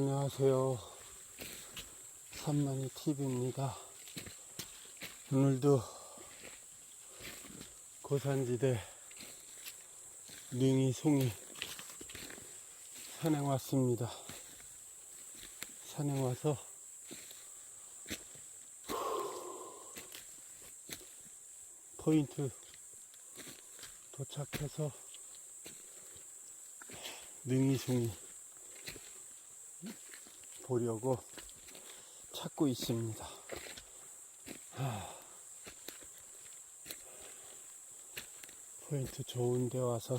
안녕하세요. 산만이 TV입니다. 오늘도 고산지대 능이 송이 산행 왔습니다. 산행 와서 포인트 도착해서 능이 송이 보려고 찾고 있습니다. 하, 포인트 좋은 데 와서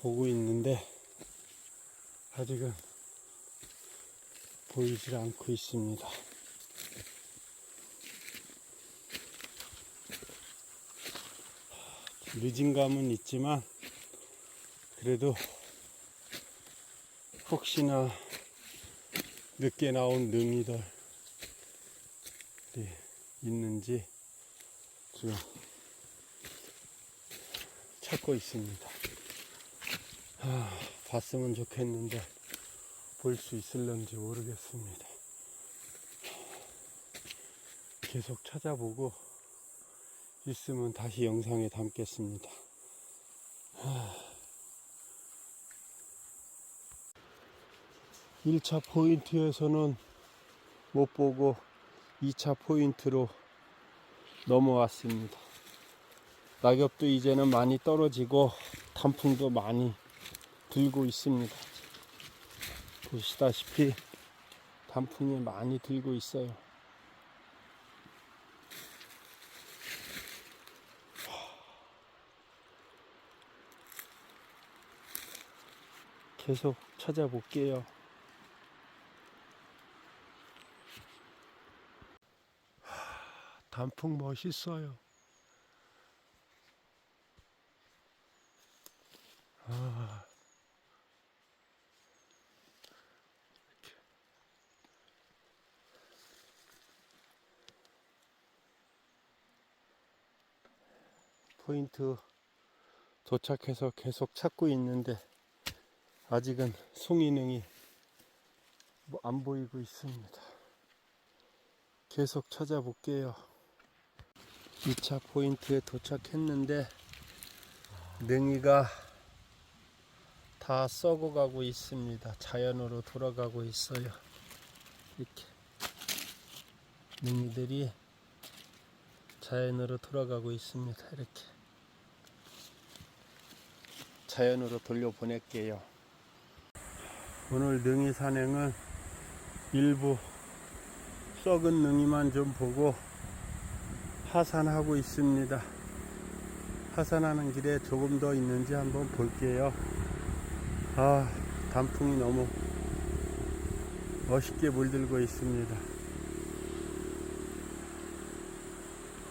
보고 있는데 아직은 보이질 않고 있습니다. 늦은 감은 있지만 그래도 혹시나 늦게 나온 능이들 이 있는지 지금 찾고 있습니다. 아, 봤으면 좋겠는데 볼 수 있을런지 모르겠습니다. 계속 찾아보고 있으면 다시 영상에 담겠습니다. 1차 포인트에서는 못 보고 2차 포인트로 넘어왔습니다. 낙엽도 이제는 많이 떨어지고 단풍도 많이 들고 있습니다. 보시다시피 단풍이 많이 들고 있어요. 계속 찾아볼게요. 단풍 멋있어요. 아. 포인트 도착해서 계속 찾고 있는데 아직은 송이능이 뭐안 보이고 있습니다. 계속 찾아볼게요. 2차 포인트에 도착했는데 능이가 다 썩어가고 있습니다. 자연으로 돌아가고 있어요. 이렇게 능이들이 자연으로 돌아가고 있습니다. 이렇게 자연으로 돌려보낼게요. 오늘 능이 산행은 일부 썩은 능이만 좀 보고 하산하고 있습니다. 하산하는 길에 조금 더 있는지 한번 볼게요. 아, 단풍이 너무 멋있게 물들고 있습니다.